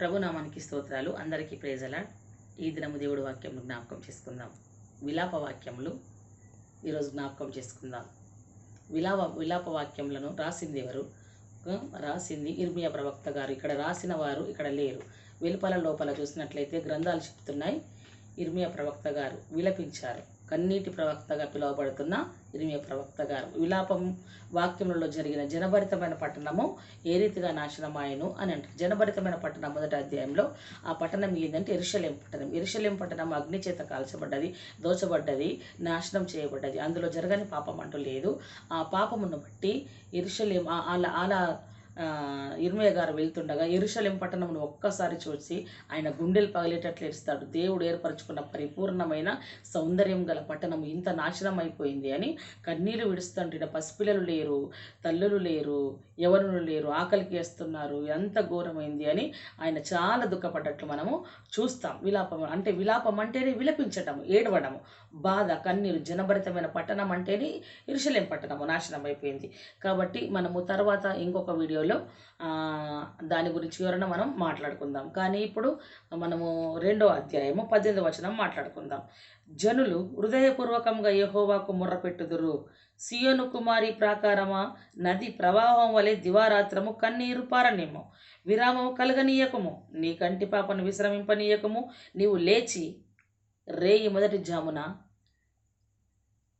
ప్రభునామానికి స్తోత్రాలు. అందరికీ ప్రేజలా ఈ దినము దేవుడు వాక్యములు జ్ఞాపకం చేసుకుందాం. విలాప వాక్యములు ఈరోజు జ్ఞాపకం చేసుకుందాం. విలాప విలాప వాక్యములను రాసింది ఎవరు? రాసింది ఇర్మియా ప్రవక్త గారు. ఇక్కడ రాసిన వారు ఇక్కడ లేరు. వెలుపల లోపల చూసినట్లయితే గ్రంథాలు చెప్తున్నాయి. ఇర్మియా ప్రవక్త గారు విలపించారు. కన్నీటి ప్రవక్తగా పిలువబడుతున్న ఇర్మియా ప్రవక్త గారు. విలాపం వాక్యములలో జరిగిన జనభరితమైన పట్టణము ఏ రీతిగా నాశనమాయను అని అంటారు. జనభరితమైన పట్టణం మొదటి అధ్యాయంలో ఆ పట్టణం ఏంటంటే ఎరుషలేం పట్టణం. ఎరుషలేం పట్టణం అగ్ని చేత కాల్చబడ్డది దోచబడ్డది నాశనం చేయబడ్డది. అందులో జరగని పాపం అంటూ లేదు. ఆ పాపమును బట్టి ఎరుషలేం అలా అలా ఆ, గారు వెళ్తుండగా ఎరుషలేం పట్టణమును ఒక్కసారి చూసి ఆయన గుండెలు పగిలేటట్లు ఇస్తాడు దేవుడు ఏర్పరచుకున్న పరిపూర్ణమైన సౌందర్యం గల పట్టణము ఇంత నాశనం అయిపోయింది అని కన్నీరు విడుస్తుంటే పసిపిల్లలు లేరు తల్లులు లేరు ఎవరు లేరు ఆకలికి వేస్తున్నారు. ఎంత ఘోరమైంది అని ఆయన చాలా దుఃఖపడ్డట్లు మనము చూస్తాం. విలాపం అంటే విలాపం అంటేనే విలపించటం ఏడవడము బాధ కన్నీరు జనభరితమైన పట్టణం అంటేనే ఇరుషలేం పట్టణము నాశనం అయిపోయింది కాబట్టి మనము తర్వాత ఇంకొక వీడియో వీడియోలో దాని గురించి వివరణ మనం మాట్లాడుకుందాం. కానీ ఇప్పుడు మనము రెండో అధ్యాయము పద్దెనిమిది వచనం మాట్లాడుకుందాం. జనులు హృదయపూర్వకంగా యహోవాకు ముర్రపెట్టుదురు. సియోను కుమారి ప్రాకారమా? నది ప్రవాహం వలె దివారాత్రము కన్నీరు పారనిమ్ము విరామము కలగనీయకము. నీ కంటి పాపను విశ్రమింపనీయకము. నీవు లేచి రేయి మొదటి జామున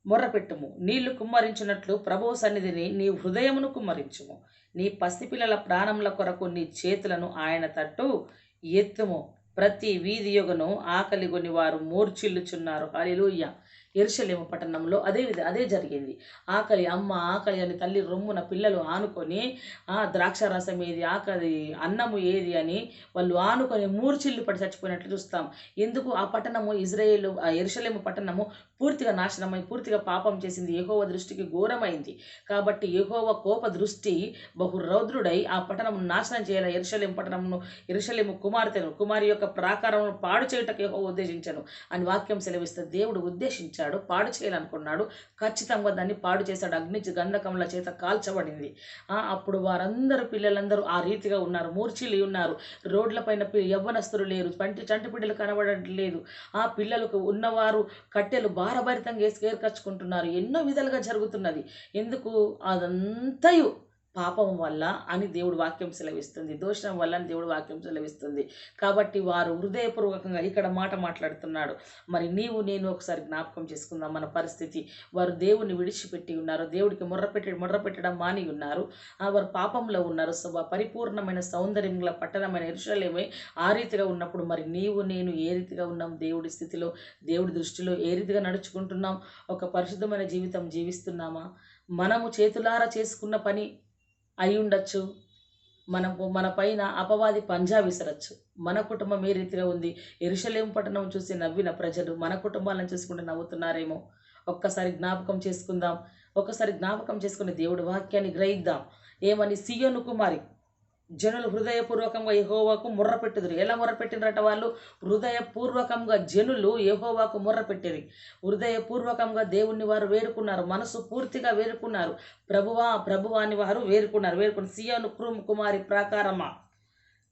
మొర్రపెట్టుము. నీళ్ళు కుమ్మరించినట్లు ప్రభువు సన్నిధిని నీ హృదయమును కుమ్మరించుము. నీ పసిపిల్లల ప్రాణముల కొరకు నీ చేతులను ఆయన తట్టు ఎత్తుము. ప్రతి వీధి యొగను ఆకలిగొని వారు మూర్చిల్లుచున్నారు హల్లెలూయా. ఎరుషలేము పట్టణంలో అదే విధ అదే జరిగింది. ఆకలి అమ్మ ఆకలి అని తల్లి రొమ్మున పిల్లలు ఆనుకొని ఆ ద్రాక్ష రసం ఏది ఆకలి అన్నము ఏది అని వాళ్ళు ఆనుకొని మూర్చిల్లు పడి చచ్చిపోయినట్లు చూస్తాం. ఎందుకు? ఆ పట్టణము ఇజ్రాయేల్ ఆ ఎరుషలేము పట్టణము పూర్తిగా నాశనమై పూర్తిగా పాపం చేసింది. యెహోవా దృష్టికి ఘోరమైంది. కాబట్టి ఎహోవ కోప దృష్టి బహు రౌద్రుడై ఆ పట్టణం నాశనం చేయాలి. ఎరుషలేం పట్టణమును ఎరుషలేము కుమార్తెను కుమారి యొక్క ప్రాకారమును పాడు చేయుటకు యెహోవా ఉద్దేశించను అని వాక్యం సెలవిస్తే దేవుడు ఉద్దేశించాడు. పాడు చేయాలనుకున్నాడు. ఖచ్చితంగా దాన్ని పాడు చేశాడు. అగ్ని గంధకముల చేత కాల్చబడింది. ఆ, అప్పుడు వారందరూ పిల్లలందరూ ఆ రీతిగా ఉన్నారు. మూర్చిలి ఉన్నారు. రోడ్లపైన పి- యవ్వనస్తులు లేరు. పంటి చంటి బిడ్డలు కనబడటం లేదు ఆ పిల్లలకు ఉన్నవారు కట్టెలు భారభరితంగా వేసి ఏర్కచ్చుకుంటున్నారు. ఎన్నో విధాలుగా జరుగుతున్నది. ఎందుకు? అదంతయు పాపం వల్ల అని దేవుడు వాక్యం సెలవిస్తుంది. దోషం వల్ల అని దేవుడు వాక్యం సెలవిస్తుంది. కాబట్టి వారు హృదయపూర్వకంగా ఇక్కడ మాట మాట్లాడుతున్నాడు. మరి నీవు నేను ఒకసారి జ్ఞాపకం చేసుకుందాం మన పరిస్థితి. వారు దేవుని విడిచిపెట్టి ఉన్నారు. దేవుడికి ముర్రపెట్టి ముర్రపెట్టడం మాని ఉన్నారు. ఆ వారు పాపంలో ఉన్నారు. సో పరిపూర్ణమైన సౌందర్యం గల పట్టణమైన ఇరుషలేమే ఆ రీతిగా ఉన్నప్పుడు మరి నీవు నేను ఏ రీతిగా ఉన్నాం? దేవుడి స్థితిలో దేవుడి దృష్టిలో ఏ రీతిగా నడుచుకుంటున్నాం? ఒక పరిశుద్ధమైన జీవితం జీవిస్తున్నామా? మనము చేతులారా చేసుకున్న పని అయి ఉండొచ్చు మనకు మన పైన అపవాది పంజా విసరచ్చు. మన కుటుంబం ఏ రీతిగా ఉంది? ఎరుషలేం పట్టణం చూసి నవ్విన ప్రజలు మన కుటుంబాలను చూసుకుంటూ నవ్వుతున్నారేమో. ఒక్కసారి జ్ఞాపకం చేసుకుందాం. ఒక్కసారి జ్ఞాపకం చేసుకుని దేవుడి వాక్యాన్ని గ్రహిద్దాం. ఏమని? సియోను కుమారి. జనులు హృదయపూర్వకంగా యహోవాకు ముర్ర పెట్టుదురు. ఎలా ముర్ర పెట్టినరట వాళ్ళు? హృదయపూర్వకంగా జనులు ఎహోవాకు ముర్ర పెట్టేది హృదయపూర్వకంగా దేవుణ్ణి వారు వేరుకున్నారు. మనసు పూర్తిగా వేరుకున్నారు. ప్రభువా ప్రభువా అని వారు వేరుకున్నారు. వేరుకున్న సియోను కురు- కుమారి ప్రాకారమా?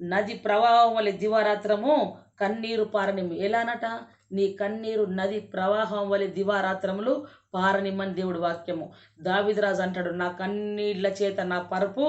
నది ప్రవాహం వలె దివారాత్రము కన్నీరు పారనిమ్ము. ఎలానట? నీ కన్నీరు నది ప్రవాహం వలె దివారాత్రములు పారనిమ్మని దేవుడు వాక్యము. దావిదరాజు అంటాడు నా కన్నీళ్ళ చేత నా పరుపు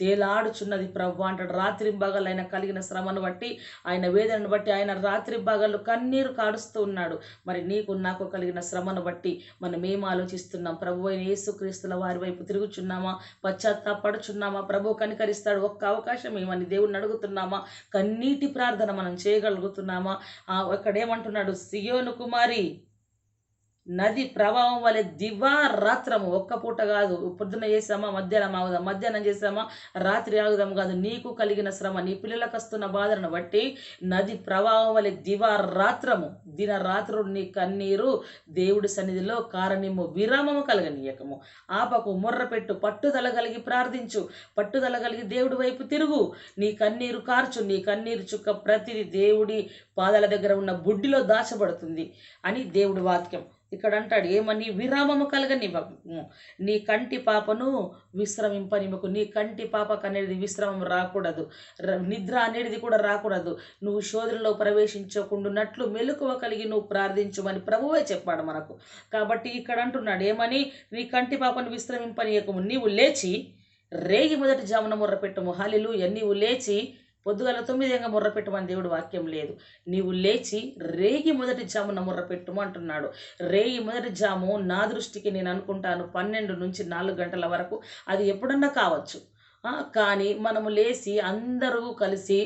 తేలాడుచున్నది ప్రభు అంటాడు. రాత్రి భాగాలు ఆయన కలిగిన శ్రమను బట్టి ఆయన వేదనను బట్టి ఆయన రాత్రి భాగాలు కన్నీరు కాడుస్తూ ఉన్నాడు. మరి నీకు నాకు కలిగిన శ్రమను బట్టి మనం ఏం ఆలోచిస్తున్నాం? ప్రభు అయిన యేసుక్రీస్తుల వారి వైపు తిరుగుచున్నామా? పశ్చాత్తాపడుచున్నామా? ప్రభు కనికరిస్తాడు ఒక్క అవకాశం ఏమని దేవుణ్ణి అడుగుతున్నామా? కన్నీటి ప్రార్థన మనం చేయగలుగుతున్నామా? అక్కడేమంటున్నాడు సియోను కుమారి నది ప్రవాహం వలె దివారాత్రము ఒక్క పూట కాదు. పొద్దున చేసామా? మధ్యాహ్నం ఆగుదాం. మధ్యాహ్నం చేసామా? రాత్రి ఆగుదాం కాదు. నీకు కలిగిన శ్రమ నీ పిల్లలకు వస్తున్న బాధను బట్టి నది ప్రవాహం వలె దివారాత్రము దిన రాత్రుడు నీ కన్నీరు దేవుడి సన్నిధిలో కారణము విరామము కలగనీయకము. ఆపకు ముర్రపెట్టు పట్టుదల కలిగి ప్రార్థించు. పట్టుదల కలిగి దేవుడి వైపు తిరుగు. నీ కన్నీరు కార్చు. నీ కన్నీరు చుక్క ప్రతిది దేవుడి పాదాల దగ్గర ఉన్న బుడ్డిలో దాచబడుతుంది అని దేవుడి వాక్యం. ఇక్కడ అంటాడు ఏమని విరామము కలగనివ్వము నీ కంటి పాపను విశ్రమింపనివ్వకు. నీ కంటి పాపకు అనేది విశ్రమం రాకూడదు. ర- నిద్ర అనేది కూడా రాకూడదు. నువ్వు శోధనలో ప్రవేశించకుండానట్లు మెలకువ కలిగి నువ్వు ప్రార్థించమని ప్రభువే చెప్పాడు మనకు. కాబట్టి ఇక్కడ అంటున్నాడు ఏమని? నీ కంటి పాపను విశ్రమింపనీయకము నీవు లేచి రేగి మొదటి జామున మొర్ర పెట్టుము హాలిలు నీవు లేచి పొద్దుగల తొమ్మిది ఎంగ ముర్ర పెట్టమని దేవుడు వాక్యం లేదు. నీవు లేచి రేగి మొదటి జామున ముర్ర పెట్టుము అంటున్నాడు. రేగి మొదటి జాము నా దృష్టికి నేను అనుకుంటాను. పన్నెండు నుంచి నాలుగు గంటల వరకు అది ఎప్పుడన్నా కావచ్చు. కానీ మనము లేచి అందరూ కలిసి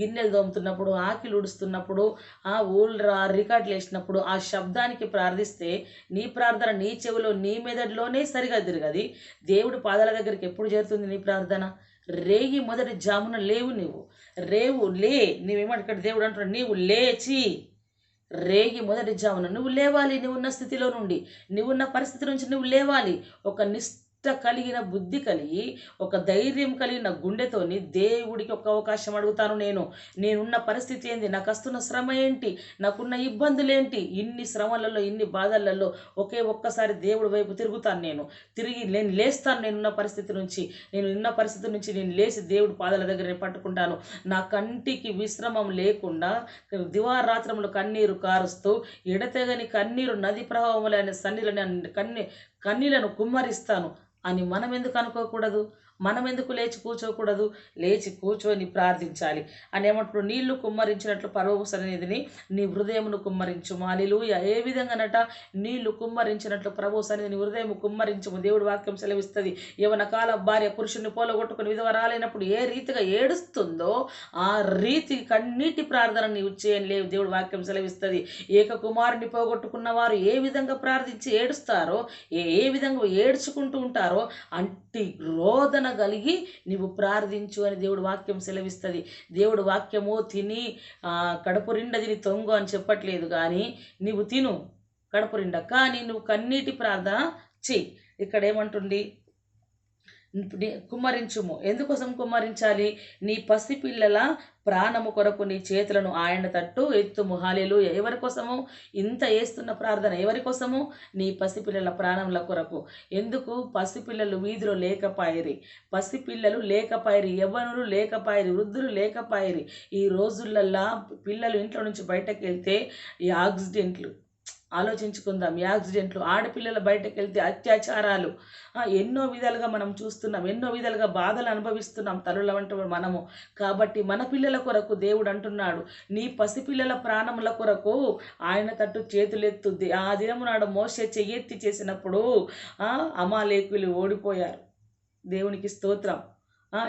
గిన్నెలు దోముతున్నప్పుడు ఆకిలు ఉడుస్తున్నప్పుడు ఆ ఊళ్ళ రికార్డులు వేసినప్పుడు ఆ శబ్దానికి ప్రార్థిస్తే నీ ప్రార్థన నీ చెవిలో నీ మెదడులోనే సరిగా తిరగది. దేవుడి పాదాల దగ్గరికి ఎప్పుడు చేరుతుంది నీ ప్రార్థన? రేగి మొదటి జామున లేవు నీవు. రేవు లే నీవేమంటే ఇక్కడ దేవుడు అంటున్నాడు నీవు లేచి రేగి మొదటి జామున. నువ్వు లేవాలి నువ్వు ఉన్న స్థితిలో నుండి. నువ్వున్న పరిస్థితి నుంచి నువ్వు లేవాలి. ఒక నిస్ నిష్ఠ కలిగిన బుద్ధి కలిగి ఒక ధైర్యం కలిగిన గుండెతోని దేవుడికి ఒక అవకాశం అడుగుతాను నేను. నేనున్న పరిస్థితి ఏంది? నాకు వస్తున్న శ్రమ ఏంటి? నాకున్న ఇబ్బందులేంటి? ఇన్ని శ్రమలలో ఇన్ని బాధలలో ఒకే ఒక్కసారి దేవుడి వైపు తిరుగుతాను నేను. తిరిగి నేను లేస్తాను నేనున్న పరిస్థితి నుంచి. నేను ఉన్న పరిస్థితి నుంచి నేను లేచి దేవుడి పాదాల దగ్గర పట్టుకుంటాను. నా కంటికి విశ్రమం లేకుండా దివారాత్రములు కన్నీరు కారుస్తూ ఎడతెగని కన్నీరు నది ప్రభావములైన సన్నిలని కన్నీ కన్నీలను కుమ్మరిస్తాను అని మనం ఎందుకు అనుకోకూడదు? మనం ఎందుకు లేచి కూర్చోకూడదు? లేచి కూర్చొని ప్రార్థించాలి. అని ఏమంటాడు నీళ్ళు కుమ్మరించినట్లు పరవు నీ హృదయమును కుమ్మరించు మాలిలుయ ఏ విధంగానట? నీళ్ళు కుమ్మరించినట్లు ప్రభు సన్నిధిని హృదయం కుమ్మరించము. దేవుడు వాక్యం సెలవిస్తుంది. యవన కాల భార్య పురుషుని పోలగొట్టుకుని విధవరాలైనప్పుడు ఏ రీతిగా ఏడుస్తుందో ఆ రీతి కన్నీటి ప్రార్థన నీవు చేయని లేవు. దేవుడు వాక్యం సెలవిస్తుంది. ఏక కుమారుని పోగొట్టుకున్న వారు ఏ విధంగా ప్రార్థించి ఏడుస్తారో ఏ ఏ విధంగా ఏడ్చుకుంటూ ఉంటారో అంటి రోదన కలిగి నీవు ప్రార్థించు అని దేవుడు వాక్యం సెలవిస్తుంది. దేవుడు వాక్యము తిని కడుపు నిండా తిని తొంగు అని చెప్పట్లేదు కానీ నీవు తిను. కడుపు నిండా. కానీ నువ్వు కన్నీటి ప్రార్థన చెయ్యి ఇక్కడ ఏమంటుంది? కుమ్మరించుము. ఎందుకోసం కుమ్మరించాలి? నీ పసిపిల్లల ప్రాణము కొరకు నీ చేతులను ఆయన తట్టు ఎత్తుము. హాలేలు ఎవరి కోసము? ఇంత వేస్తున్న ప్రార్థన ఎవరి కోసము? నీ పసిపిల్లల ప్రాణముల కొరకు. ఎందుకు? పసిపిల్లలు వీధిలో లేకపాయరి. పసిపిల్లలు లేకపాయరి. యవ్వనులు లేకపాయరి. వృద్ధులు లేకపాయరి. ఈ రోజులల్లా పిల్లలు ఇంట్లో నుంచి బయటకు వెళ్తే ఈ యాక్సిడెంట్లు ఆలోచించుకుందాం. యాక్సిడెంట్లు ఆడపిల్లలు బయటకు వెళ్తే అత్యాచారాలు ఎన్నో విధాలుగా మనం చూస్తున్నాం. ఎన్నో విధాలుగా బాధలు అనుభవిస్తున్నాం తల్లుల వంటి మనము. కాబట్టి మన పిల్లల కొరకు దేవుడు అంటున్నాడు. నీ పసిపిల్లల ప్రాణముల కొరకు ఆయన తట్టు చేతులెత్తుద్ది. ఆ దినము నాడు మోసే చెయ్యెత్తి చేసినప్పుడు అమాలేకులు ఓడిపోయారు. దేవునికి స్తోత్రం.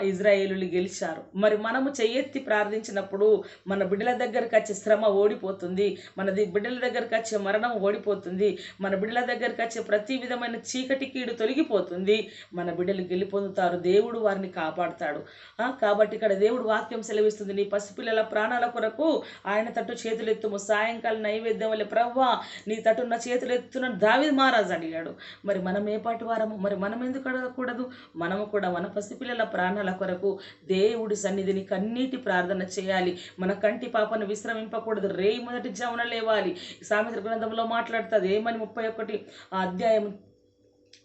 ఇజ్రాయేలులు గెలిచారు. మరి మనము చెయ్యెత్తి ప్రార్థించినప్పుడు మన బిడ్డల దగ్గరికి వచ్చే శ్రమ ఓడిపోతుంది. మన బిడ్డల దగ్గరికి వచ్చే మరణం ఓడిపోతుంది. మన బిడ్డల దగ్గరికి వచ్చే ప్రతి విధమైన చీకటి కీడు తొలగిపోతుంది. మన బిడ్డలు గెలిపొందుతారు. దేవుడు వారిని కాపాడుతాడు. కాబట్టి ఇక్కడ దేవుడు వాక్యం సెలవిస్తుంది. నీ పసిపిల్లల ప్రాణాల కొరకు ఆయన తట్టు చేతులెత్తుము. సాయంకాలం నైవేద్యం వల్ల ప్రవ్వా నీ తట్టున్న చేతులెత్తున దావి మహారాజు అడిగాడు. మరి మనం ఏ పాటి వారము? మరి మనం ఎందుకు అడగకూడదు? మనము కూడా మన పసిపిల్లల ప్రాణ ప్రాణాల కొరకు దేవుడి సన్నిధిని కన్నీటి ప్రార్థన చేయాలి. మన కంటి పాపను విశ్రమింపకూడదు. రే మొదటి జమున లేవాలి. సామెత గ్రంథంలో మాట్లాడుతుంది. ఏమని? ముప్పై ఒకటి ఆ అధ్యాయం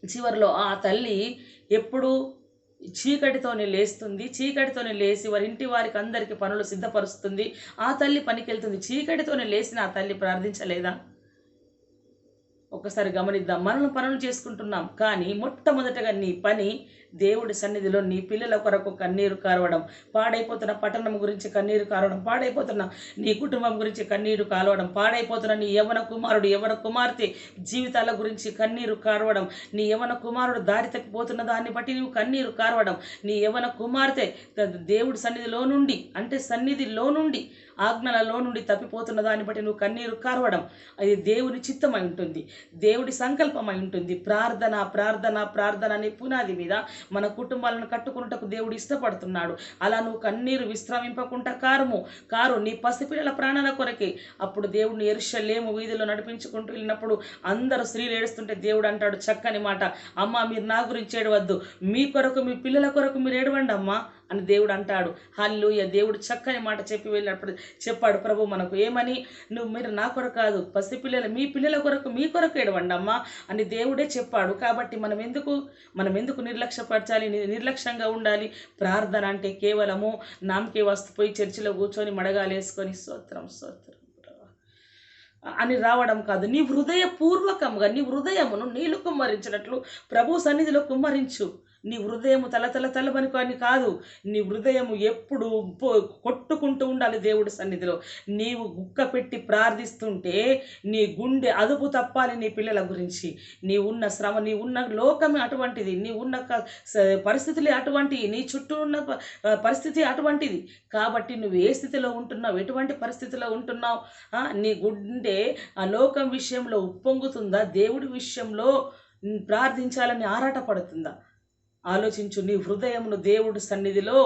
చివరిలో ఆ తల్లి ఎప్పుడు చీకటితోనే లేస్తుంది. చీకటితోనే లేచి వారి ఇంటి వారికి అందరికి పనులు సిద్ధపరుస్తుంది. ఆ తల్లి పనికి వెళ్తుంది చీకటితోనే లేచిన ఆ తల్లి ప్రార్థించలేదా? ఒకసారి గమనిద్దాం. మనం పనులు చేసుకుంటున్నాం. కానీ మొట్టమొదటగా నీ పని దేవుడి సన్నిధిలో నీ పిల్లల కొరకు కన్నీరు కారవడం పాడైపోతున్న పట్టణం గురించి కన్నీరు కారవడం పాడైపోతున్న నీ కుటుంబం గురించి కన్నీరు కారవడం పాడైపోతున్న నీ యవన కుమారుడు యవన కుమార్తె జీవితాల గురించి కన్నీరు కారవడం నీ యవన కుమారుడు దారి తప్పిపోతున్న దాన్ని బట్టి నీవు కన్నీరు కారవడం నీ యవన కుమార్తె దేవుడి సన్నిధిలో నుండి అంటే సన్నిధిలో నుండి ఆజ్ఞలలో నుండి తప్పిపోతున్న దాన్ని బట్టి నువ్వు కన్నీరు కారవడం అది దేవుని చిత్తమై ఉంటుంది దేవుడి సంకల్పమై ఉంటుంది. ప్రార్థన ప్రార్థన ప్రార్థన అనే పునాది మీద మన కుటుంబాలను కట్టుకున్నటకు దేవుడు ఇష్టపడుతున్నాడు. అలా నువ్వు కన్నీరు విశ్రమింపకుండా కారుము. కారు నీ పసిపిల్లల ప్రాణాల కొరకే. అప్పుడు దేవుడిని ఎరుషలేము వీధిలో నడిపించుకుంటూ వెళ్ళినప్పుడు అందరూ స్త్రీలు ఏడుస్తుంటే దేవుడు అంటాడు చక్కని మాట. అమ్మ మీరు నా గురించి ఏడవద్దు. మీ కొరకు మీ పిల్లల కొరకు మీరు ఏడవండి అమ్మా. అని దేవుడు అంటాడు. హల్లుయ దేవుడు చక్కని మాట చెప్పి వెళ్ళినప్పుడు చెప్పాడు ప్రభు మనకు ఏమని? నువ్వు మీరు నా కొరకు కాదు పసి పిల్లల మీ పిల్లల కొరకు మీ కొరకు ఏడవండి అమ్మా అని దేవుడే చెప్పాడు. కాబట్టి మనం ఎందుకు మనం ఎందుకు నిర్లక్ష్యపరచాలి నిర్లక్ష్యంగా ఉండాలి? ప్రార్థన అంటే కేవలము నామకే వస్తు పోయి చర్చిలో కూర్చొని మడగాలేసుకొని స్తోత్రం స్తోత్రం అని రావడం కాదు. నీ హృదయపూర్వకంగా నీ హృదయమును నీళ్ళు కుమ్మరించినట్లు ప్రభు సన్నిధిలో కుమ్మరించు. నీ హృదయము తల తల తలబనుకో అని కాదు. నీ హృదయము ఎప్పుడు కొట్టుకుంటూ ఉండాలి దేవుడి సన్నిధిలో. నీవు గుక్క పెట్టి ప్రార్థిస్తుంటే నీ గుండె అదుపు తప్పాలి నీ పిల్లల గురించి. నీ ఉన్న శ్రమ నీ ఉన్న లోకమే అటువంటిది నీ ఉన్న పరిస్థితులే అటువంటివి నీ చుట్టూ ఉన్న పరిస్థితి అటువంటిది. కాబట్టి నువ్వు ఏ స్థితిలో ఉంటున్నావు ఎటువంటి పరిస్థితిలో ఉంటున్నావు నీ గుండె ఆ లోకం విషయంలో ఉప్పొంగుతుందా? దేవుడి విషయంలో ప్రార్థించాలని ఆరాటపడుతుందా? ఆలోచించు నీ హృదయమును దేవుడి సన్నిధిలో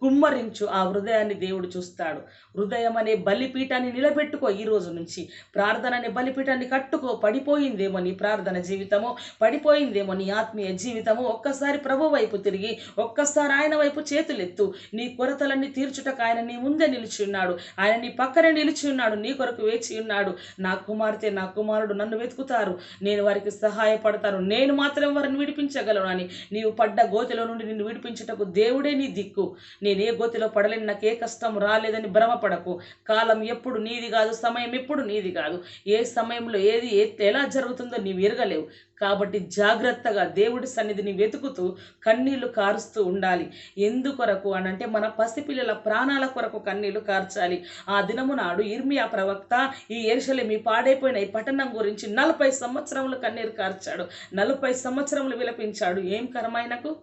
కుమ్మరించు. ఆ హృదయాన్ని దేవుడు చూస్తాడు. హృదయం అనే బలిపీఠాన్ని నిలబెట్టుకో ఈ రోజు నుంచి. ప్రార్థన అనే బలిపీఠాన్ని కట్టుకో. పడిపోయిందేమో నీ ప్రార్థన జీవితము పడిపోయిందేమో నీ ఆత్మీయ జీవితము. ఒక్కసారి ప్రభు వైపు తిరిగి ఒక్కసారి ఆయన వైపు చేతులెత్తు. నీ కొరతలన్నీ తీర్చుటకు ఆయన నీ ముందే నిలిచి ఉన్నాడు. ఆయన నీ పక్కనే నిలిచి ఉన్నాడు. నీ కొరకు వేచి ఉన్నాడు. నా కుమార్తె నా కుమారుడు నన్ను వెతుకుతారు. నేను వారికి సహాయపడతాను. నేను మాత్రం వారిని విడిపించగలను అని నీవు పడ్డ గోతిలో నుండి నిన్ను విడిపించుటకు దేవుడే నీ దిక్కు. నీ నేనే ఏ గోతిలో పడలేని నాకు ఏ కష్టం రాలేదని భ్రమపడకు. కాలం ఎప్పుడు నీది కాదు సమయం ఎప్పుడు నీది కాదు. ఏ సమయంలో ఏది ఎలా జరుగుతుందో నీవు ఎరగలేవు. కాబట్టి జాగ్రత్తగా దేవుడి సన్నిధిని వెతుకుతూ కన్నీళ్ళు కారుస్తూ ఉండాలి. ఎందుకొరకు అని అంటే మన పసిపిల్లల ప్రాణాల కొరకు కన్నీళ్ళు కార్చాలి. ఆ దినము నాడు ఇర్మియా ప్రవక్త ఈ ఎరుసలేమి పాడైపోయిన ఈ పట్టణం గురించి నలభై సంవత్సరములు కన్నీరు కార్చాడు. నలభై సంవత్సరములు విలపించాడు. ఏం కరమైనకు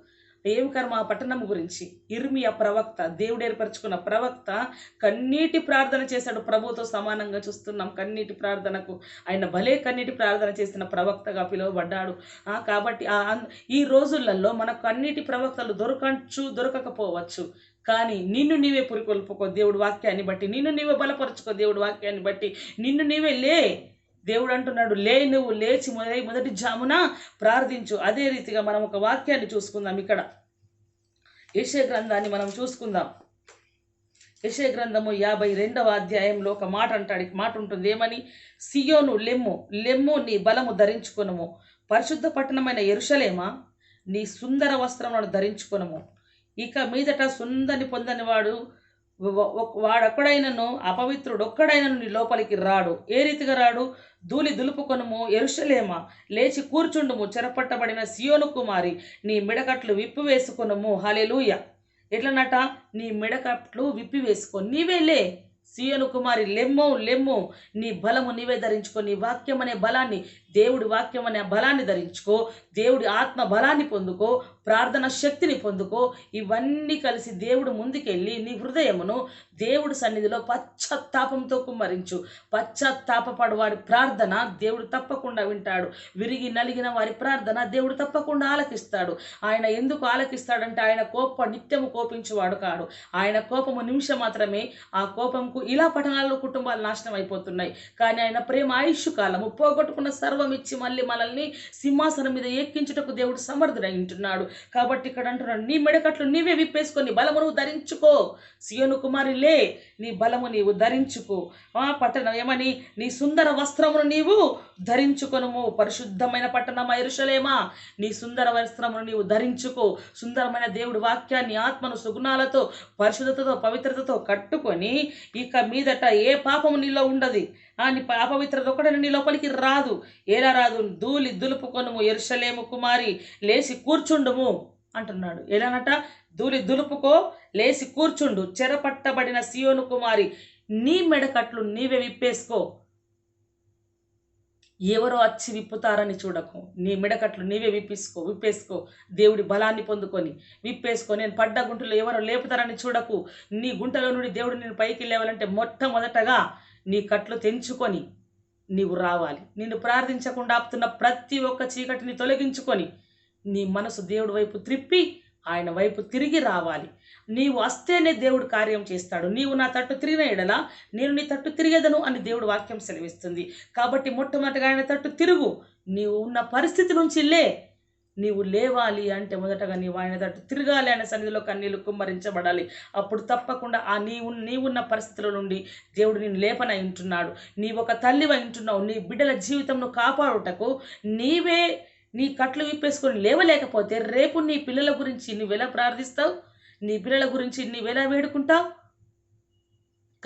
ఏం కర్మ ఆ పట్టణం గురించి. ఇర్మియా ప్రవక్త దేవుడు ఏర్పరచుకున్న ప్రవక్త కన్నీటి ప్రార్థన చేశాడు. ప్రభుతో సమానంగా చూస్తున్నాం. కన్నీటి ప్రార్థనకు ఆయన భలే కన్నీటి ప్రార్థన చేసిన ప్రవక్తగా పిలువబడ్డాడు. కాబట్టి ఆ ఈ రోజులలో మనకు కన్నీటి ప్రవక్తలు దొరకచ్చు దొరకకపోవచ్చు. కానీ నిన్ను నీవే పురికొల్పుకో దేవుడు వాక్యాన్ని బట్టి నిన్ను నీవే బలపరుచుకో దేవుడు వాక్యాన్ని బట్టి నిన్ను నీవే లే దేవుడు అంటున్నాడు లే నువ్వు లేచి మొదటి మొదటి జామున ప్రార్థించు. అదే రీతిగా మనం ఒక వాక్యాన్ని చూసుకుందాం ఇక్కడ. యశే గ్రంథాన్ని మనం చూసుకుందాం. యశే గ్రంథము యాభై రెండవ అధ్యాయంలో ఒక మాట అంటాడు. మాట ఉంటుంది ఏమని? సియోను లెమ్ము లెమ్ము నీ బలము ధరించుకొనుము. పరిశుద్ధ పట్టణమైన ఎరుషలేమా నీ సుందర వస్త్రములను ధరించుకొనుము. ఇక మీదట సుందని పొందని వాడు వాడొక్కడైనను అపవిత్రుడు ఒక్కడైనను నీ లోపలికి రాడు. ఏ రీతిగా రాడు? ధూళి దులుపుకొనుము ఎరుషలేమా లేచి కూర్చుండుము చెరపట్టబడిన సియోను కుమారి. నీ మిడకట్లు విప్పి వేసుకొనుము హలెలూయ ఎట్లనట? నీ మిడకట్లు విప్పి వేసుకో నీవే లే. సియోను కుమారి లెమ్ము లెమ్ము. నీ బలము నీవే ధరించుకో. నీ వాక్యం అనే బలాన్ని దేవుడి వాక్యం అనే బలాన్ని ధరించుకో దేవుడి ఆత్మ బలాన్ని పొందుకో ప్రార్థన శక్తిని పొందుకో ఇవన్నీ కలిసి దేవుడు ముందుకెళ్ళి నీ హృదయమును దేవుడి సన్నిధిలో పశ్చాత్తాపంతో కుమ్మరించు. పశ్చాత్తాపడు వారి ప్రార్థన దేవుడు తప్పకుండా వింటాడు. విరిగి నలిగిన వారి ప్రార్థన దేవుడు తప్పకుండా ఆలకిస్తాడు. ఆయన ఎందుకు ఆలకిస్తాడంటే ఆయన కోప నిత్యము కోపించువాడు కాడు. ఆయన కోపము నిమిషం మాత్రమే ఆ కోపంకు ఇలా పట్టణాల్లో కుటుంబాలు నాశనం అయిపోతున్నాయి. కానీ ఆయన ప్రేమ ఆయుష్ కాలము పోగొట్టుకున్న సర్వ ఇచ్చి మళ్ళీ మనల్ని సింహాసనం మీద ఎక్కించుటకు దేవుడు సమర్థుడై ఉంటున్నాడు. కాబట్టి ఇక్కడ అంటున్నాడు నీ మెడకట్లు నీవే విప్పేసుకొని బలము నువ్వు ధరించుకో. సియోను కుమారి లే నీ బలము నీవు ధరించుకో. ఆ పట్టణం ఏమని? నీ సుందర వస్త్రమును నీవు ధరించుకొనుము. పరిశుద్ధమైన పట్టణం ఎరుషలేమా? నీ సుందర వస్త్రమును నీవు ధరించుకో. సుందరమైన దేవుడి వాక్యాన్ని ఆత్మను సుగుణాలతో పరిశుద్ధతతో పవిత్రతతో కట్టుకొని ఇక మీదట ఏ పాపము నీలో ఉండదు. అపవిత్రత ఒకటి నీ లోపలికి రాదు. ఎలా రాదు? ధూళి దులుపుకొనుము ఎరుషలేము కుమారి లేచి కూర్చుండుము అంటున్నాడు. ఎలానట? ధూళి దులుపుకో లేచి కూర్చుండు. చెరపట్టబడిన సియోను కుమారి నీ మెడకట్లు నీవే విప్పేసుకో. ఎవరో వచ్చి విప్పుతారని చూడకు. నీ మిడకట్లు నీవే విప్పేసుకో విప్పేసుకో. దేవుడి బలాన్ని పొందుకొని విప్పేసుకో. నేను పడ్డ గుంటలో ఎవరో లేపుతారని చూడకు. నీ గుంటలో నుండి దేవుడు నేను పైకి లేవాలంటే మొట్టమొదటగా నీ కట్లు తెంచుకొని నీవు రావాలి. నిన్ను ప్రార్థించకుండా ఆపుతున్న ప్రతి ఒక్క చీకటిని తొలగించుకొని నీ మనసు దేవుడి వైపు త్రిప్పి ఆయన వైపు తిరిగి రావాలి. నీవు వస్తేనే దేవుడు కార్యం చేస్తాడు. నీవు నా తట్టు తిరిగిన ఎడల నేను నీ తట్టు తిరిగేదను అని దేవుడు వాక్యం సెలవిస్తుంది. కాబట్టి మొట్టమొదటిగా ఆయన తట్టు తిరుగు. నీవు ఉన్న పరిస్థితి నుంచి లే. నీవు లేవాలి అంటే మొదటగా నీవు ఆయన తట్టు తిరగాలి అనే సన్నిధిలో కన్నీళ్ళు కుమ్మరించబడాలి. అప్పుడు తప్పకుండా ఆ నీవు నీవున్న పరిస్థితుల నుండి దేవుడు నేను లేపన ఇంటున్నాడు నీవు ఒక తల్లివ వింటున్నావు నీ బిడ్డల జీవితంను కాపాడుటకు నీవే నీ కట్లు విప్పేసుకొని లేవలేకపోతే రేపు నీ పిల్లల గురించి నువ్వెలా ప్రార్థిస్తావు? నీ పిల్లల గురించి నీవెలా వేడుకుంటావు?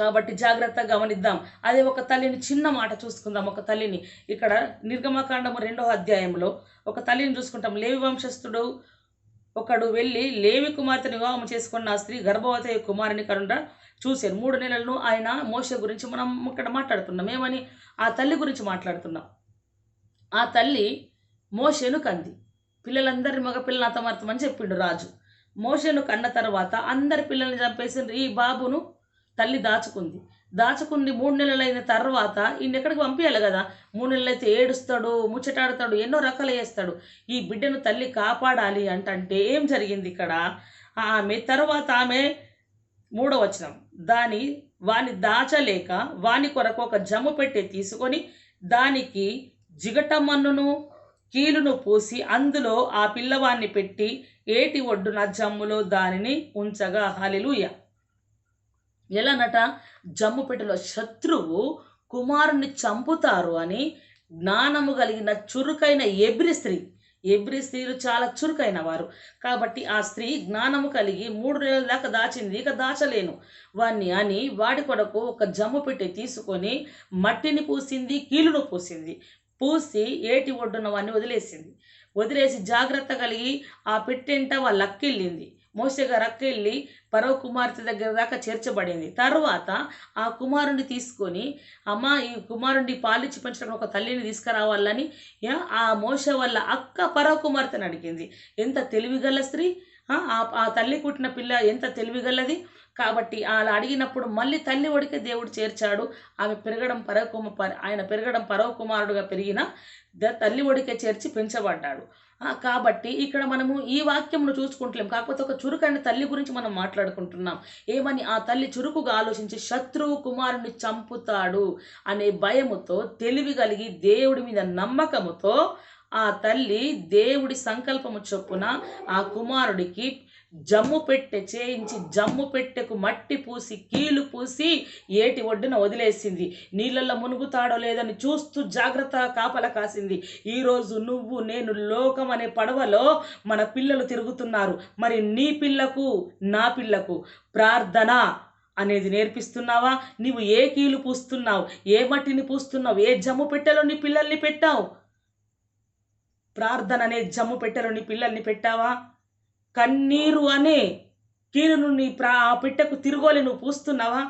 కాబట్టి జాగ్రత్తగా గమనిద్దాం. అదే ఒక తల్లిని చిన్న మాట చూసుకుందాం. ఒక తల్లిని ఇక్కడ నిర్గమకాండము రెండవ అధ్యాయంలో ఒక తల్లిని చూసుకుంటాం. లేవి వంశస్థుడు ఒకడు వెళ్ళి లేవి కుమార్తెను వివాహం చేసుకున్న ఆ స్త్రీ గర్భవతి కుమారుని కనుక చూశాను మూడు నెలలను ఆయన మోస గురించి మనం ఇక్కడ మాట్లాడుతున్నాం. ఏమని? ఆ తల్లి గురించి మాట్లాడుతున్నాం. ఆ తల్లి మోషేను కంది. పిల్లలందరి మగ పిల్లలు అతమర్థమని చెప్పిండు రాజు. మోషేను కన్న తర్వాత అందరి పిల్లల్ని చంపేసి ఈ బాబును తల్లి దాచుకుంది. దాచుకుంది మూడు నెలలైన తర్వాత ఈయన ఎక్కడికి పంపించాలి కదా? మూడు నెలలైతే ఏడుస్తాడు ముచ్చటాడుతాడు ఎన్నో రకాలు వేస్తాడు ఈ బిడ్డను తల్లి కాపాడాలి అంటే ఏం జరిగింది ఇక్కడ? ఆమె తర్వాత ఆమె మూడో వచనం. దాని వాని దాచలేక వాని కొరకు ఒక జమ్ము పెట్టి తీసుకొని దానికి జిగటమన్నును కీలును పూసి అందులో ఆ పిల్లవాన్ని పెట్టి ఏటి ఒడ్డున జమ్ములో దానిని ఉంచగా. హలిలుయ ఎలానట జమ్ముపేటలో శత్రువు కుమారుని చంపుతారు అని జ్ఞానము కలిగిన చురుకైన ఎబ్రి స్త్రీ. ఎబ్రి స్త్రీలు చాలా చురుకైన వారు. కాబట్టి ఆ స్త్రీ జ్ఞానము కలిగి మూడు నెలల దాకా దాచింది. ఇక దాచలేను. వాణ్ణి అని వాడి కొరకు ఒక జమ్ము పెట్టి తీసుకొని మట్టిని పూసింది కీలును పూసింది. పూసి ఏటి ఒడ్డున వాడిని వదిలేసింది. వదిలేసి జాగ్రత్త కలిగి ఆ పెట్టెంట వాళ్ళ అక్కెళ్ళింది. మోసగా రక్కెళ్ళి పరవ కుమార్తె దగ్గర దాకా చేర్చబడింది. తర్వాత ఆ కుమారుని తీసుకొని అమ్మ ఈ కుమారుడిని పాలిచ్చి పెంచడం ఒక తల్లిని తీసుకురావాలని ఆ మోస వల్ల అక్క పరవ కుమార్తెని అడిగింది. ఎంత తెలివిగల స్త్రీ ఆ, ఆ తల్లి పుట్టిన పిల్ల ఎంత తెలివిగలది? కాబట్టి అలా అడిగినప్పుడు మళ్ళీ తల్లి ఒడికే దేవుడు చేర్చాడు. ఆమె పెరగడం పరవకుమ ఆయన పెరగడం పరవకుమారుడుగా పెరిగిన ద- తల్లి ఒడికే చేర్చి పెంచబడ్డాడు. కాబట్టి ఇక్కడ మనము ఈ వాక్యంను చూసుకుంటలేం. కాకపోతే ఒక చురుకైన తల్లి గురించి మనం మాట్లాడుకుంటున్నాం. ఏమని? ఆ తల్లి చురుకుగా ఆలోచించి శత్రువు కుమారుని చంపుతాడు అనే భయముతో తెలివి కలిగి దేవుడి మీద నమ్మకముతో ఆ తల్లి దేవుడి సంకల్పము చొప్పున ఆ కుమారుడికి జమ్ము పెట్టె చేయించి జమ్ము పెట్టెకు మట్టి పూసి కీలు పూసి ఏటి ఒడ్డున వదిలేసింది. నీళ్ళల్లో మునుగుతాడో లేదని చూస్తూ జాగ్రత్తగా కాపల కాసింది. ఈరోజు నువ్వు నేను లోకం అనే పడవలో మన పిల్లలు తిరుగుతున్నారు. మరి నీ పిల్లకు నా పిల్లకు ప్రార్థన అనేది నేర్పిస్తున్నావా? నీవు ఏ కీలు పూస్తున్నావు? ఏ మట్టిని పూస్తున్నావు? ఏ జమ్ము పెట్టెలో నీ పిల్లల్ని పెట్టావు? ప్రార్థన అనే జమ్ము పెట్టెలో నీ పిల్లల్ని పెట్టావా? కన్నీరు అనే కీలును నీ ప్రా ఆ పిట్టకు తిరుగోలి నువ్వు పూస్తున్నావా?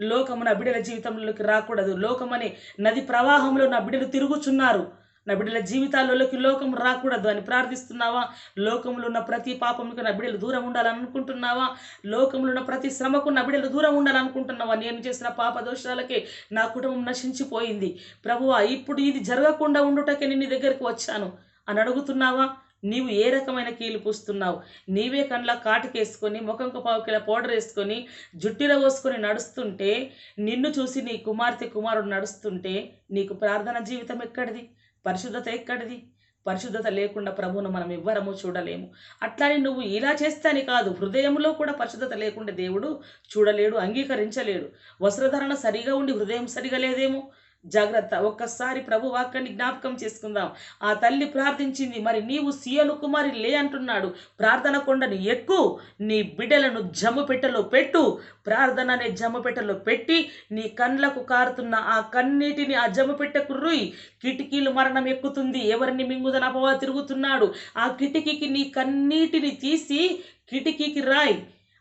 లోకము నా బిడ్డల జీవితంలోకి రాకూడదు. లోకమనే నది ప్రవాహంలో నా బిడ్డలు తిరుగుచున్నారు. నా బిడ్డల జీవితాలలోకి లోకం రాకూడదు అని ప్రార్థిస్తున్నావా? లోకంలో ఉన్న ప్రతి పాపములకు నా బిడ్డలు దూరం ఉండాలనుకుంటున్నావా? లోకంలో ఉన్న ప్రతి శ్రమకు నా బిడ్డలు దూరం ఉండాలనుకుంటున్నావా? నేను చేసిన పాప దోషాలకే నా కుటుంబం నశించిపోయింది. ప్రభువా ఇప్పుడు ఇది జరగకుండా ఉండుటకే నేను నీ దగ్గరికి వచ్చాను. అని అడుగుతున్నావా? నీవు ఏ రకమైన కీలు పూస్తున్నావు? నీవే కండ్ల కాటుకేసుకొని ముఖంకు పావుకిల పౌడర్ వేసుకొని జుట్టిలో పోసుకొని నడుస్తుంటే నిన్ను చూసి నీ కుమార్తె కుమారుడు నడుస్తుంటే నీకు ప్రార్థన జీవితం ఎక్కడిది? పరిశుద్ధత ఎక్కడిది? పరిశుద్ధత లేకుండా ప్రభువును మనం ఎవ్వరము చూడలేము. అట్లానే నువ్వు ఇలా చేస్తాని కాదు హృదయంలో కూడా పరిశుద్ధత లేకుండా దేవుడు చూడలేడు అంగీకరించలేడు. వస్త్రధారణ సరిగా ఉండి హృదయం సరిగా లేదేమో? జాగ్రత్త. ఒక్కసారి ప్రభు వాక్యాన్ని జ్ఞాపకం చేసుకుందాం. ఆ తల్లి ప్రార్థించింది మరి నీవు సీయను కుమారి లే అంటున్నాడు. ప్రార్థన కొండను ఎక్కు నీ బిడ్డలను జమ్మపెట్టెలో పెట్టు. ప్రార్థన అనే జమ్మపెట్టెలో పెట్టి నీ కండ్లకు కారుతున్న ఆ కన్నీటిని ఆ జమ్ము పెట్టెకు రుయ్. కిటికీలు మరణం ఎక్కుతుంది ఎవరిని మింగుదన అపవా తిరుగుతున్నాడు. ఆ కిటికీకి నీ కన్నీటిని తీసి కిటికీకి రాయ్.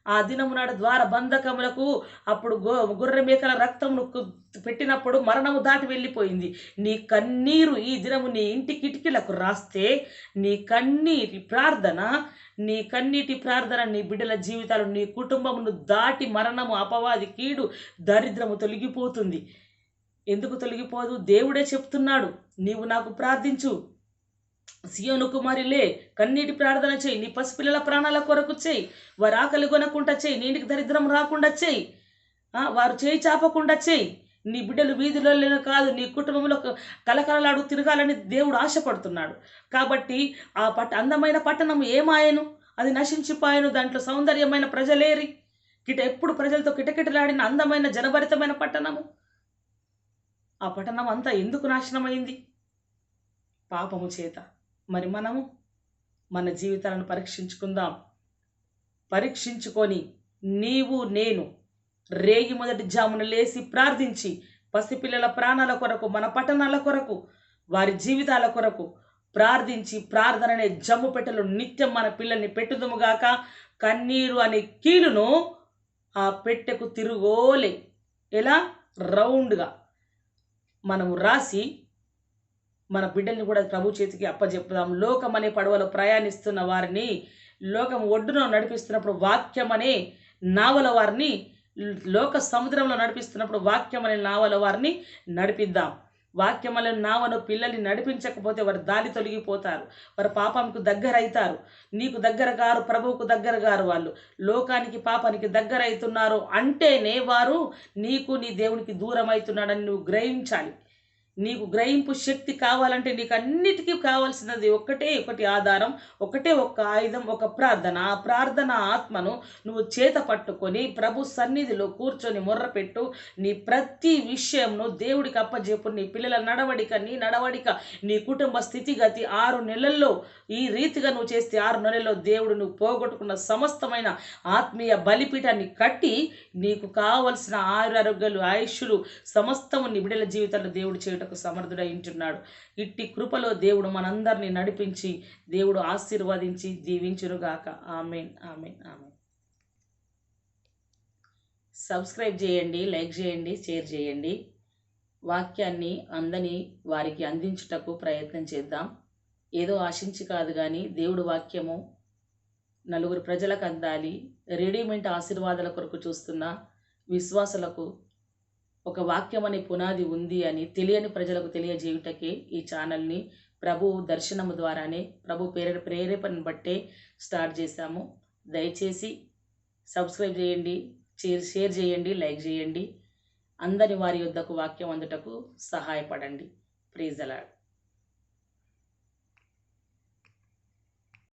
ఆ దినమునాడు ద్వార బంధకములకు అప్పుడు గో గొర్రె మేకల రక్తమును పెట్టినప్పుడు మరణము దాటి వెళ్ళిపోయింది. నీ కన్నీరు ఈ దినము నీ ఇంటి కిటికీలకు రాస్తే నీ కన్నీటి ప్రార్థన నీ కన్నీటి ప్రార్థన నీ బిడ్డల జీవితాలు నీ కుటుంబమును దాటి మరణము అపవాది కీడు దరిద్రము తొలగిపోతుంది. ఎందుకు తొలగిపోదు? దేవుడే చెప్తున్నాడు నీవు నాకు ప్రార్థించు. సియోను కుమారిలే కన్నీటి ప్రార్థన చేయి నీ పసిపిల్లల ప్రాణాల కొరకు చేయి. వారు ఆకలి కొనకుండా చేయి నీటికి దరిద్రం రాకుండా చేయి. వారు చేయి చాపకుండా చేయి. నీ బిడ్డలు వీధిలో కాదు నీ కుటుంబంలో కలకలలాడు తిరగాలని దేవుడు ఆశపడుతున్నాడు. కాబట్టి ఆ పట్ట అందమైన పట్టణం ఏమాయను? అది నశించిపోయాను దాంట్లో సౌందర్యమైన ప్రజలేరి. కిట ఎప్పుడు ప్రజలతో కిటకిటలాడిన అందమైన జనభరితమైన పట్టణము? ఆ పట్టణం అంతా ఎందుకు నాశనమైంది? పాపము చేత. మరి మనము మన జీవితాలను పరీక్షించుకుందాం. పరీక్షించుకొని నీవు నేను రేగి మొదటి జామున లేచి ప్రార్థించి పసిపిల్లల ప్రాణాల కొరకు మన పట్టణాల కొరకు వారి జీవితాల కొరకు ప్రార్థించి ప్రార్థన అనే జమ్ము పెట్టెలు నిత్యం మన పిల్లల్ని పెట్టుదుముగాక కన్నీరు అనే కీలును ఆ పెట్టెకు తిరుగోలే. ఎలా? రౌండ్గా మనము రాసి మన బిడ్డల్ని కూడా ప్రభు చేతికి అప్పచెప్పుదాం లోకం అనే పడవలో ప్రయాణిస్తున్న వారిని లోకం ఒడ్డున నడిపిస్తున్నప్పుడు వాక్యం అనే నావల వారిని లోక సముద్రంలో నడిపిస్తున్నప్పుడు వాక్యం అనే నావల వారిని నడిపిద్దాం. వాక్యం అనే నావను పిల్లల్ని నడిపించకపోతే వారు దారి తొలగిపోతారు. వారు పాపంకు దగ్గర అవుతారు నీకు దగ్గర గారు ప్రభువుకు దగ్గర గారు వాళ్ళు. లోకానికి పాపానికి దగ్గర అవుతున్నారు అంటేనే వారు నీకు నీ దేవునికి దూరం అవుతున్నాడని నువ్వు గ్రహించాలి. నీకు గ్రహింపు శక్తి కావాలంటే నీకు అన్నిటికీ కావాల్సినది ఒకటే ఒకటి ఆధారం ఒకటే ఒక్క ఆయుధం ఒక ప్రార్థన. ఆ ప్రార్థన ఆత్మను నువ్వు చేత పట్టుకొని ప్రభు సన్నిధిలో కూర్చొని మొర్రపెట్టు. నీ ప్రతి విషయంను దేవుడికి అప్పజెప్పు నీ పిల్లల నడవడిక నీ నడవడిక నీ కుటుంబ స్థితిగతి ఆరు నెలల్లో ఈ రీతిగా నువ్వు చేస్తే ఆరు నెలల్లో దేవుడు నువ్వు పోగొట్టుకున్న సమస్తమైన ఆత్మీయ బలిపీఠాన్ని కట్టి నీకు కావలసిన ఆరోగ్యాలు ఆయుష్యులు సమస్తము నీ బిడ్డల జీవితంలో దేవుడు చేయడం సమర్థుడై ఉంటున్నాడు. ఇట్టి కృపలో దేవుడు మనందరినీ నడిపించి దేవుడు ఆశీర్వదించి దీవించునుగాక ఆమెన్ ఆమెన్ ఆమెన్. సబ్స్క్రైబ్ చేయండి లైక్ చేయండి షేర్ చేయండి. వాక్యాన్ని అందని వారికి అందించుటకు ప్రయత్నం చేద్దాం. ఏదో ఆశించి కాదు కానీ దేవుడు వాక్యము నలుగురు ప్రజలకు అందాలి. రెడీమేడ్ ఆశీర్వాదాల కొరకు చూస్తున్న విశ్వాసులకు ఒక వాక్యం అనే పునాది ఉంది అని తెలియని ప్రజలకు తెలియజేయుటకే ఈ ఛానల్ని ప్రభు దర్శనము ద్వారానే ప్రభు ప్రేర ప్రేరేపణను బట్టే స్టార్ట్ చేశాము. దయచేసి సబ్స్క్రైబ్ చేయండి షేర్ షేర్ చేయండి లైక్ చేయండి. అందరి వారి యొద్దకు వాక్యం అందుటకు సహాయపడండి. ప్లీజ్ అలాడ్